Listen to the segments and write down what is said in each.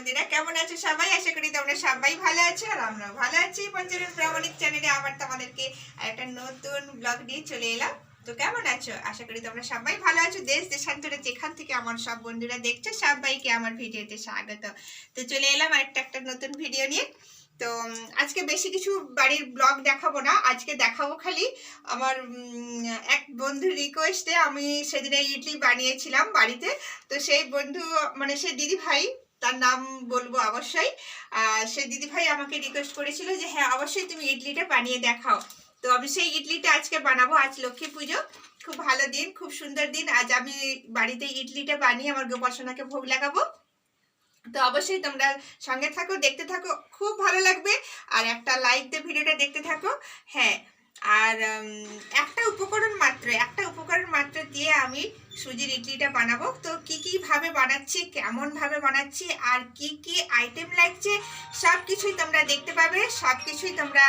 বন্ধুরা কেমন আছো সবাই? আশা করি তোমরা সবাই ভালো আছো আর আমরাও ভালো আছি। পঞ্চরণ প্রামাণিক চ্যানেলে আবার তোমাদেরকে একটা নতুন ব্লগ নিয়ে চলে এলাম। তো কেমন আছো? আশা করি তোমরা সবাই ভালো আছো। দেশ দেশান্তরে যেখান থেকে আমার সব বন্ধুরা দেখছ, সবাইকে আমার ভিডিওতে স্বাগত। তো চলে এলাম আরেকটা একটা নতুন ভিডিও নিয়ে। তো আজকে বেশি কিছু বাড়ির ব্লগ দেখাবো না, আজকে দেখাবো খালি আমার এক বন্ধুর রিকোয়েস্টে আমি সেদিনে ইডলি বানিয়েছিলাম বাড়িতে। তো সেই বন্ধু মানে সেই দিদি ভাই তার নাম বলব অবশ্যই। আহ, সেই দিদি ভাই আমাকে রিকোয়েস্ট করেছিল যে হ্যাঁ অবশ্যই তুমি ইডলিটা বানিয়ে দেখাও। তো আমি সেই ইডলিটা আজকে বানাবো আজ লক্ষ্মী পুজো। খুব ভালো দিন খুব সুন্দর দিন। আজ আমি বাড়িতে ইডলিটা বানিয়ে আমার গোপাসনাকে ভোগ লাগাবো। তো অবশ্যই তোমরা সঙ্গে থাকো দেখতে থাকো। খুব ভালো লাগবে। আর একটা লাইক দিয়ে ভিডিওটা দেখতে থাকো। হ্যাঁ আর একটা উপকরণ মাত্র, একটা উপকরণ মাত্র দিয়ে আমি সুজির ইডলিটা বানাবো। তো কি কি ভাবে বানাচ্ছি, কেমন ভাবে বানাচ্ছি, আর কি কি আইটেম লাগছে সব কিছুই তোমরা দেখতে পাবে সব কিছুই তোমরা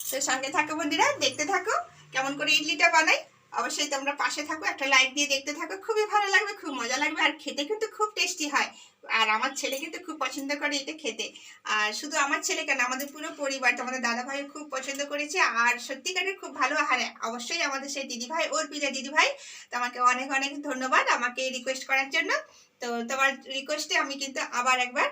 তো সঙ্গে থাকো বন্ধুরা, দেখতে থাকো, কেমন করে ইডলিটা বানাই। অবশ্যই তোমরা পাশে থাকো, একটা লাইক দিয়ে দেখতে থাকো, খুবই ভালো লাগবে, খুব মজা লাগবে, আর খেতে কিন্তু খুব টেস্টি হয়। আর আমার ছেলে কিন্তু খুব পছন্দ করে এটা খেতে। আর শুধু আমার ছেলে কেন, আমাদের পুরো পরিবার তোমাদের দাদা ভাই খুব পছন্দ করেছে। আর সত্যিকারের খুব ভালো আহারে, অবশ্যই আমাদের সেই দিদি ভাই ওর পিজা দিদি ভাই তোমাকে অনেক অনেক ধন্যবাদ আমাকে রিকোয়েস্ট করার জন্য। তো তোমার রিকোয়েস্টে আমি কিন্তু আবার একবার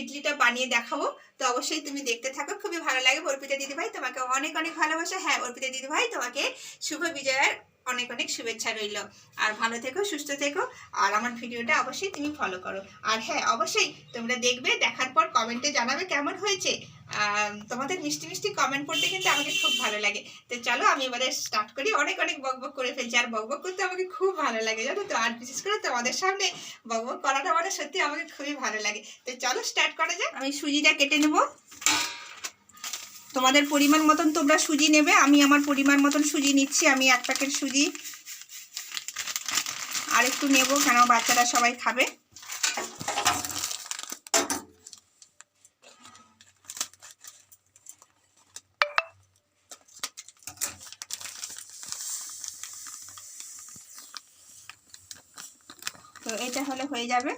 ইডলিটা বানিয়ে দেখাবো। তো অবশ্যই তুমি দেখতে থাকো, খুবই ভালো লাগে। অর্পিতা দিদি ভাই তোমাকে অনেক অনেক ভালোবাসা। হ্যাঁ অর্পিতা দিদি ভাই তোমাকে শুভ বিজয়ের অনেক অনেক শুভেচ্ছা রইল। আর ভালো থেকো, সুস্থ থেকো, আর আমার ভিডিওটা অবশ্যই তুমি ফলো করো। আর হ্যাঁ অবশ্যই তোমরা দেখবে, দেখার পর কমেন্টে জানাবে কেমন হয়েছে। তোমাদের মিষ্টি মিষ্টি কমেন্ট পড়তে কিন্তু আমাকে খুব ভালো লাগে। তো চলো, আমি এবারে স্টার্ট করি। অনেক অনেক বকবক করে ফেলছি, আর বকবক করতে আমাকে খুব ভালো লাগে, জানো তো? আর বিশেষ করে তোমাদের সামনে বকবক করাটা মানে সত্যি আমাকে খুবই ভালো লাগে। তো চলো স্টার্ট করা যাক। আমি সুজিটা কেটে নেব। তোমাদের পরিমাণ মতন তোমরা সুজি নেবে। আমি আমার পরিমাণ মতন সুজি নিচ্ছি, আমি এক প্যাকেট সুজি। আর একটু নেব কেন বাচ্চারা সবাই খাবে। তো এটা হলে হয়ে যাবে।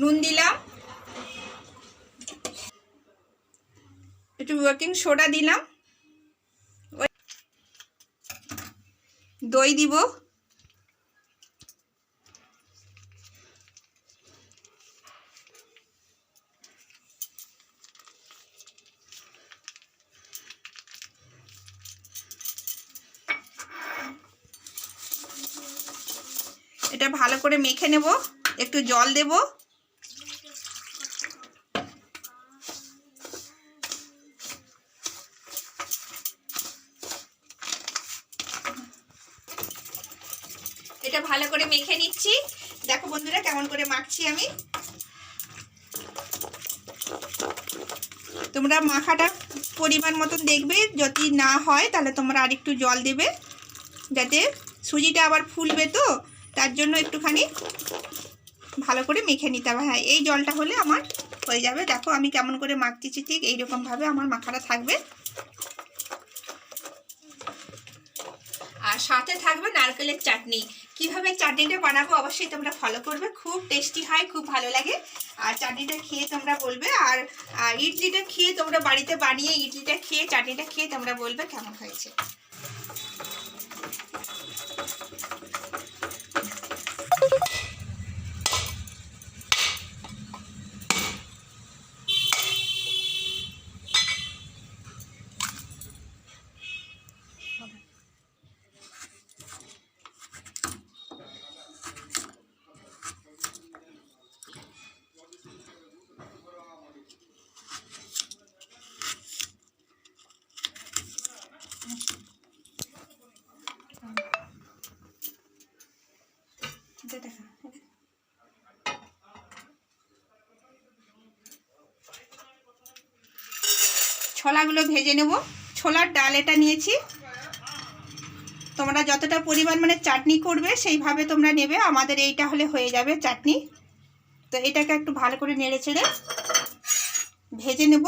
নুন দিলাম। একটু বেকিং সোডা দিলাম। দই দিব। এটা ভালো করে মেখে নেব। একটু জল দেব। এটা ভালো করে মেখে নিচ্ছি। দেখো বন্ধুরা কেমন করে মাখছি আমি। তোমরা মাখাটা পরিমাণ মতন দেখবে, যদি না হয় তাহলে তোমরা আর একটু জল দেবে, যাতে সুজিটা আবার ফুলবে তো, তার জন্য একটুখানি ভালো করে মেখে নিতে হবে। হ্যাঁ এই জলটা হলে আমার হয়ে যাবে। দেখো আমি কেমন করে মাখতেছি, ঠিক এইরকমভাবে আমার মাখাটা থাকবে। আর সাথে থাকবে নারকেলের চাটনি। কীভাবে চাটনিটা বানাবো অবশ্যই তোমরা ফলো করবে। খুব টেস্টি হয়, খুব ভালো লাগে। আর চাটনিটা খেয়ে তোমরা বলবে। আর ইডলিটা খেয়ে তোমরা বাড়িতে বানিয়ে ইডলিটা খেয়ে, চাটনিটা খেয়ে তোমরা বলবে কেমন হয়েছে। ছোলাগুলো ভেজে নেব। ছোলার ডাল এটা নিয়েছি। তোমরা যতটা পরিমাণ মানে চাটনি করবে, সেইভাবে তোমরা নেবে। আমাদের এইটা হলে হয়ে যাবে চাটনি। তো এটাকে একটু ভালো করে নেড়ে চেড়ে ভেজে নেব।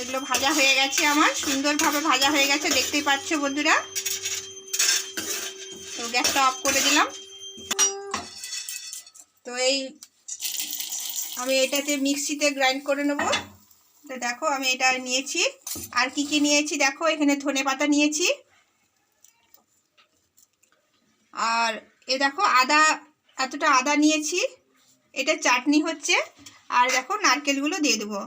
এগুলো ভাজা হয়ে গেছে আমার। সুন্দরভাবে ভাজা হয়ে গেছে, দেখতেই পাচ্ছ বন্ধুরা। তো গ্যাসটা অফ করে দিলাম। তো এই আমি এটাতে মিক্সিতে গ্রাইন্ড করে নেব। তো দেখো আমি এটা নিয়েছি। আর কি কি নিয়েছি দেখো, এখানে ধনে পাতা নিয়েছি। আর এ দেখো আদা, এতটা আদা নিয়েছি। এটা চাটনি হচ্ছে। আর দেখো নারকেলগুলো দিয়ে দেবো।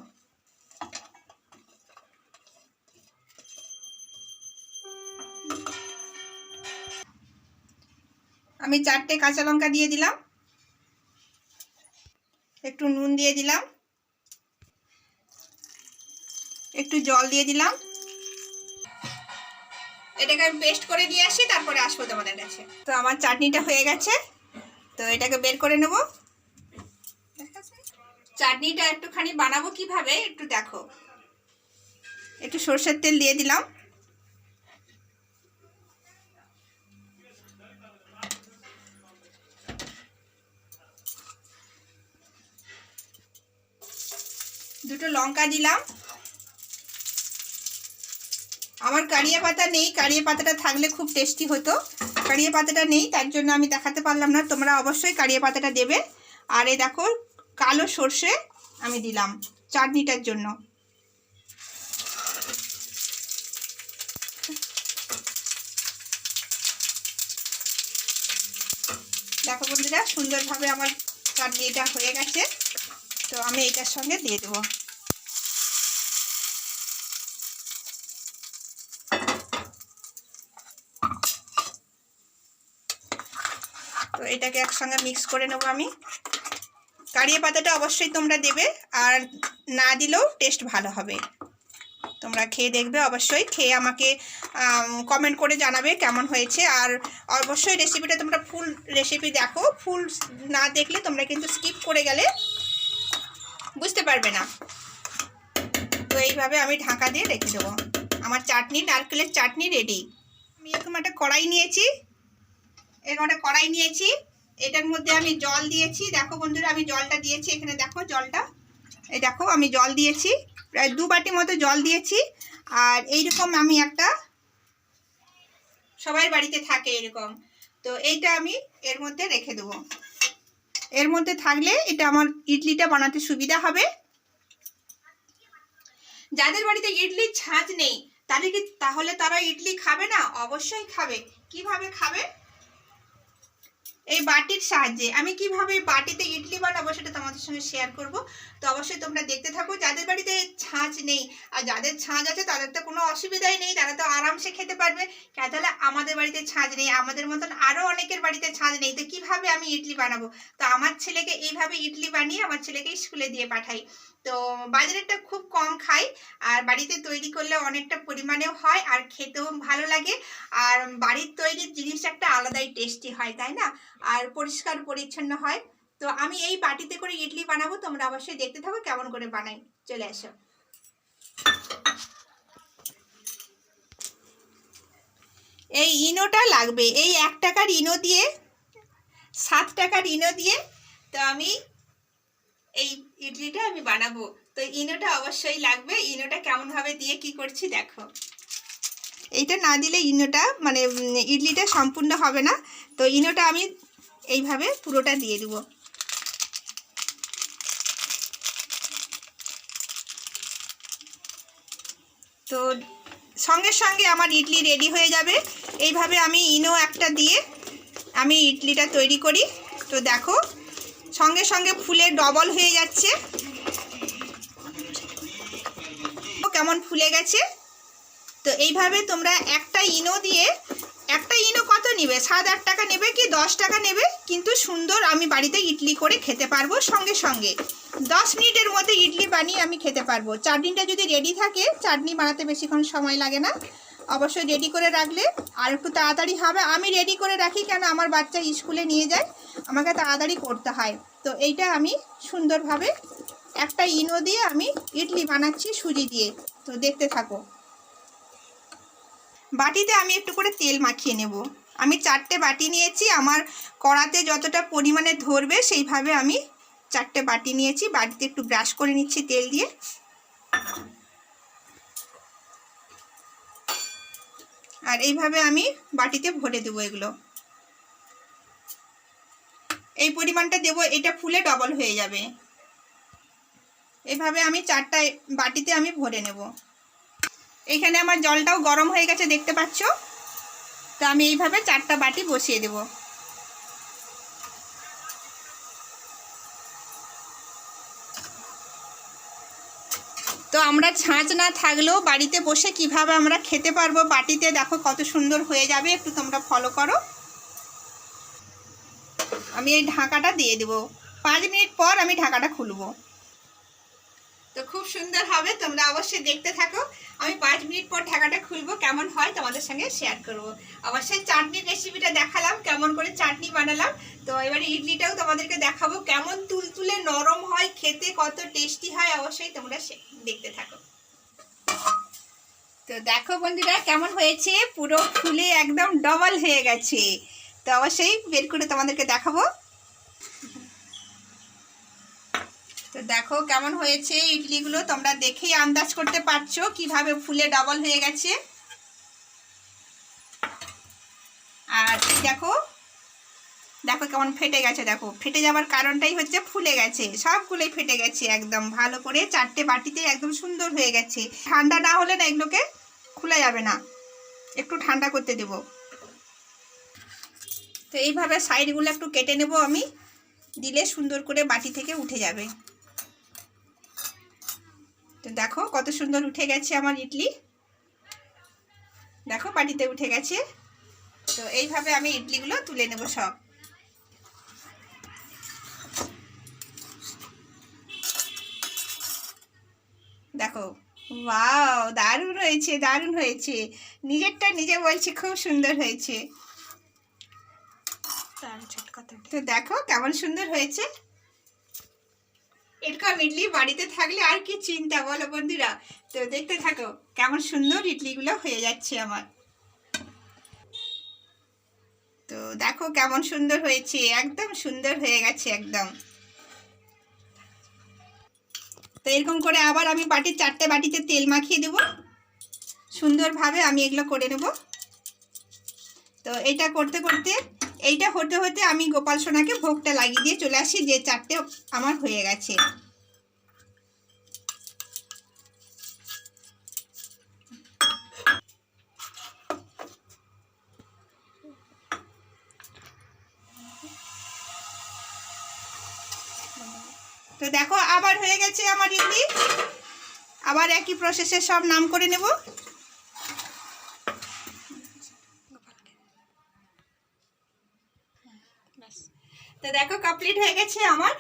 আমি চারটে কাঁচা লঙ্কা দিয়ে দিলাম। একটু নুন দিয়ে দিলাম। একটু জল দিয়ে দিলাম। এটাকে আমি পেস্ট করে দিয়ে আসি, তারপরে আসব তোমাদের কাছে। তো আমার চাটনিটা হয়ে গেছে। তো এটাকে বের করে নেব। চাটনিটা একটুখানি বানাবো কীভাবে, একটু দেখো। একটু সর্ষের তেল দিয়ে দিলাম। দুটো লঙ্কা দিলাম। আমার কারিয়া পাতা নেই, কারিয়া পাতাটা থাকলে খুব টেস্টি হতো। কারিয়া পাতাটা নেই, তার জন্য আমি দেখাতে পারলাম না, তোমরা অবশ্যই কারিয়া পাতাটা দেবে। আর এই দেখো, কালো সর্ষে আমি দিলাম চাটনিটার জন্য। দেখো বন্ধুরা, সুন্দরভাবে আমার চাটনিটা হয়ে গেছে। তো আমি এটার সঙ্গে দিয়ে দেবো। তো এটাকে একসঙ্গে মিক্স করে নেব আমি। কারিয়া পাতাটা অবশ্যই তোমরা দেবে, আর না দিলেও টেস্ট ভালো হবে। তোমরা খেয়ে দেখবে, অবশ্যই খেয়ে আমাকে কমেন্ট করে জানাবে কেমন হয়েছে। আর অবশ্যই রেসিপিটা তোমরা ফুল রেসিপি দেখো। ফুল না দেখলে তোমরা কিন্তু স্কিপ করে গেলে বুঝতে পারবে না। তো এইভাবে আমি ঢাকা দিয়ে রেখে দেবো। আমার চাটনি, নারকেলের চাটনি রেডি আমি এরকম একটা কড়াই নিয়েছি। এরকম একটা কড়াই নিয়েছি। এটার মধ্যে আমি জল দিয়েছি। দেখো বন্ধুরা, আমি জলটা দিয়েছি। এখানে দেখো জলটা। এই দেখো, আমি জল দিয়েছি। প্রায় দু বাটি মতো জল দিয়েছি। আর এইরকম আমি একটা সবাই বাড়িতে থাকে এরকম। তো এইটা আমি এর মধ্যে রেখে দেবো। এর মধ্যে থাকলে এটা আমার ইডলিটা বানাতে সুবিধা হবে। যাদের বাড়িতে ইডলির ছাঁচ নেই, তাদেরকে তাহলে তারা ইডলি খাবে না? অবশ্যই খাবে। কীভাবে খাবে? এই বাটির সাহায্যে। আমি কীভাবে বাটিতে ইডলি বানাবো সেটা তোমাদের সঙ্গে শেয়ার করব। তো অবশ্যই তোমরা দেখতে থাকো। যাদের বাড়িতে ছাঁচ নেই আর যাদের ছাঁচ আছে, তাদের তো কোনো অসুবিধাই নেই। তারা তো আরামসে খেতে পারবে। তাহলে আমাদের বাড়িতে ছাঁচ নেই? আমাদের মতন আরও অনেকের বাড়িতে ছাঁচ নেই। তো কীভাবে আমি ইডলি বানাবো? তো আমার ছেলেকে এইভাবে ইডলি বানিয়ে আমার ছেলেকে স্কুলে দিয়ে পাঠাই। তো বাজারেরটা খুব কম খাই। আর বাড়িতে তৈরি করলে অনেকটা পরিমাণেও হয় আর খেতেও ভালো লাগে। আর বাড়ির তৈরির জিনিস একটা আলাদাই টেস্টি হয়, তাই না? আর পরিষ্কার পরিচ্ছন্ন হয়। তো আমি এই বাটিতে করে ইডলি বানাবো, তোমরা অবশ্যই দেখতে থাকো, কেমন করে বানাই, চলে এসো। এই ইনোটা লাগবে, এই এক টাকার ইনো দিয়ে, সাত টাকার ইনো দিয়ে, তো আমি এই ইডলিটা আমি বানাবো। তো ইনোটা অবশ্যই লাগবে। ইনোটা কেমনভাবে দিয়ে কি করছি দেখো। এইটা না দিলে ইনোটা মানে ইডলিটা সম্পূর্ণ হবে না। তো ইনোটা আমি এইভাবে পুরোটা দিয়ে দেবো। তো সঙ্গে সঙ্গে আমার ইডলি রেডি হয়ে যাবে। এইভাবে আমি ইনো একটা দিয়ে আমি ইডলিটা তৈরি করি। তো দেখো সঙ্গে সঙ্গে ফুলে ডবল হয়ে যাচ্ছে। কেমন ফুলে গেছে? তো এইভাবে তোমরা একটা ইনো দিয়ে, একটা ইনো কত নেবে? সাত, আট টাকা নেবে কি দশ টাকা নেবে? কিন্তু সুন্দর আমি বাড়িতে ইডলি করে খেতে পারব সঙ্গে সঙ্গে। দশ মিনিটের মধ্যে ইডলি বানিয়ে আমি খেতে পারব। চাটনিটা যদি রেডি থাকে, চাটনি বানাতে বেশিক্ষণ সময় লাগে না। অবশ্যই রেডি করে রাখলে। আর একটু তাড়াতাড়ি হবে। আমি রেডি করে রাখি কেন? আমার বাচ্চা স্কুলে নিয়ে যায়। আমাকে তাড়াতাড়ি করতে হয়। তো এইটা আমি সুন্দরভাবে একটা ইনো দিয়ে আমি ইডলি বানাচ্ছি সুজি দিয়ে। তো দেখতে থাকো। বাটিতে আমি একটু করে তেল মাখিয়ে নেব। আমি চারটে বাটি নিয়েছি, আমার কড়াতে যতটা পরিমাণে ধরবে সেইভাবে আমি চারটে বাটি নিয়েছি। বাটিতে একটু ব্রাশ করে নিচ্ছি তেল দিয়ে। আর এইভাবে আমি বাটিতে ভরে দেবো এগুলো। এই পরিমাণটা দেবো, এটা ফুলে ডবল হয়ে যাবে। এভাবে আমি চারটা বাটিতে আমি ভরে নেব। এখানে আমার জলটাও গরম হয়ে গেছে, দেখতে পাচ্ছ? তো আমি এইভাবে চারটা বাটি বসিয়ে দেব। তো আমরা ছাঁচ না থাকলেও বাড়িতে বসে কীভাবে আমরা খেতে পারব বাটিতে, দেখো কত সুন্দর হয়ে যাবে, একটু তোমরা ফলো করো। আমি এই ঢাকাটা দিয়ে দেবো। পাঁচ মিনিট পর আমি ঢাকাটা খুলবো। তো খুব সুন্দর হবে, তোমরা অবশ্যই দেখতে থাকো। আমি পাঁচ মিনিট পর ঢাকাটা খুলবো, কেমন হয় তোমাদের সঙ্গে শেয়ার করব। অবশ্যই চাটনির রেসিপিটা দেখালাম, কেমন করে চাটনি বানালাম। তো এবারে ইডলিটাও তোমাদেরকে দেখাবো, কেমন তুলতুলে নরম হয়, খেতে কত টেস্টি হয়, অবশ্যই তোমরা দেখতে থাকো। তো দেখো বন্ধুরা, কেমন হয়েছে? পুরো ফুলে একদম ডবল হয়ে গেছে। তো অবশ্যই বের করে তোমাদেরকে দেখাবো। তো দেখো কেমন হয়েছে ইডলিগুলো, তোমরা দেখেই আন্দাজ করতে পারছ কীভাবে ফুলে ডবল হয়ে গেছে। আর দেখো দেখো কেমন ফেটে গেছে, দেখো। ফেটে যাওয়ার কারণটাই হচ্ছে ফুলে গেছে, সবগুলোই ফেটে গেছে একদম। ভালো করে চারটে বাটিতে একদম সুন্দর হয়ে গেছে। ঠান্ডা না হলে না এগুলোকে খুলে যাবে না। একটু ঠান্ডা করতে দেব। তো এইভাবে সাইডগুলো একটু কেটে নেব আমি। দিলে সুন্দর করে বাটি থেকে উঠে যাবে। তো দেখো কত সুন্দর উঠে গেছে আমার ইডলি। দেখো বাটিতে উঠে গেছে। তো এইভাবে আমি ইডলিগুলো তুলে নেব সব। দেখো, ওয়াও, দারুণ হয়েছে দারুণ হয়েছে। নিজেরটা নিজে বলছি, খুব সুন্দর হয়েছে। তো দেখো কেমন সুন্দর হয়েছে। এরকম ইডলি বাড়িতে থাকলে আর কি চিন্তা বলো বন্ধুরা। তো দেখতে থাকো কেমন সুন্দর ইডলিগুলো হয়ে যাচ্ছে আমার। তো দেখো কেমন সুন্দর হয়েছে, একদম সুন্দর হয়ে গেছে একদম। তো এরকম করে আবার আমি বাটির চারটে বাটিতে তেল মাখিয়ে দেব। সুন্দরভাবে আমি এগুলো করে নেব। তো এটা করতে করতে এইটা হতে হতে আমি গোপাল সোনাকে ভোগটা লাগিয়ে দিয়ে চলে আসি, যে চারটে আমার হয়ে গেছে। তো দেখো, আবার হয়ে গেছে আমার ইডলি আবার একই প্রসেসে সব নাম করে নেব। গেছে আমার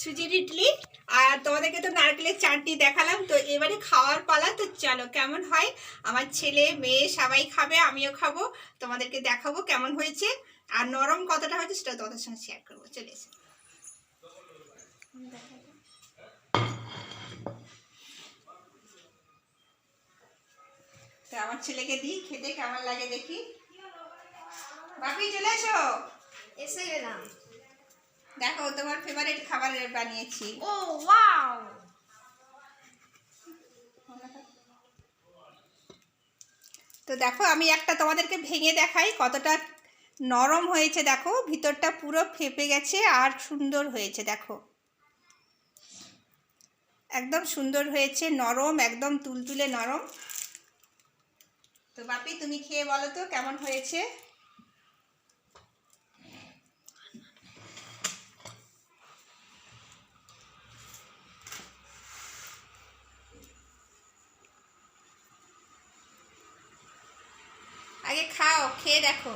সুজির ইডলি। আর তোমাদেরকে তো নারকেলের চাটনি দেখালাম, তো এবারে খাওয়ার পালা, তো চলো কেমন হয়? আমার ছেলে, মেয়ে সবাই খাবে, আমিও খাব, তোমাদেরকে দেখাবো কেমন হয়েছে। আর নরম কতটা হয়েছে সেটা তোমাদের সঙ্গে শেয়ার করব, চলে এসে। তো আমার ছেলেকে দিই, খেতে কেমন লাগে দেখি? বাপি চলে এসো। এসে গেলাম। দেখো তোমার ফেভারিট খাবার বানিয়েছি। ও ওয়াও। তো দেখো আমি একটা তোমাদেরকে ভেঙে দেখাই কতটা নরম হয়েছে দেখো। ভিতরটা পুরো ফেপে গেছে আর সুন্দর হয়েছে দেখো। একদম সুন্দর হয়েছে নরম একদম তুলতুলে নরম। তো বাপি তুমি খেয়ে বলো তো কেমন হয়েছে আগে খাও খেয়ে দেখো।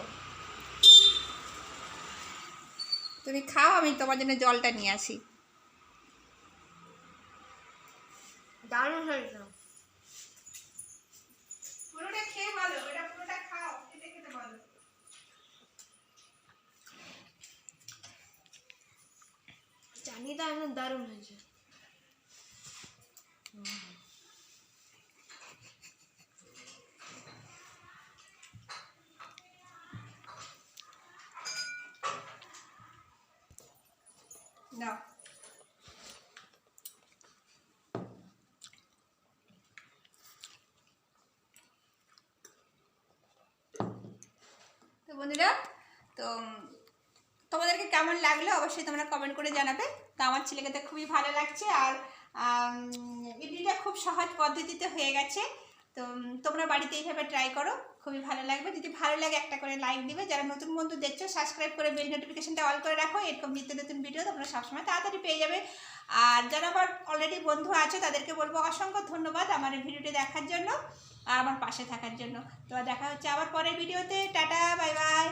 তুমি খাও, আমি তোমার জন্য জলটা নিয়ে আসি। দারুণ হয়েছে। পুরোটা খাও দারুণ হয়েছে। No. তো বন্ধুরা, তো তোমাদেরকে কেমন লাগল অবশ্যই তোমরা কমেন্ট করে জানাবে তো আমার ছেলেকে তো খুবই ভালো লাগছে আর ইডলিটা খুব সহজ পদ্ধতিতে হয়ে গেছে তো তোমরা বাড়িতে এইভাবে ট্রাই করো, খুবই ভালো লাগবে। যদি ভালো লাগে একটা করে লাইক দিবে। যারা নতুন বন্ধু দেখছ সাবস্ক্রাইব করে বেল নোটিফিকেশনটা অল করে রাখো। এরকম নিত্য নতুন ভিডিও তোমরা সবসময় তাড়াতাড়ি পেয়ে যাবে। আর যারা আমার অলরেডি বন্ধু আছে, তাদেরকে বলব অসংখ্য ধন্যবাদ আমার এই ভিডিওটি দেখার জন্য আর আমার পাশে থাকার জন্য। তো দেখা হচ্ছে আবার পরের ভিডিওতে টাটা বাই বাই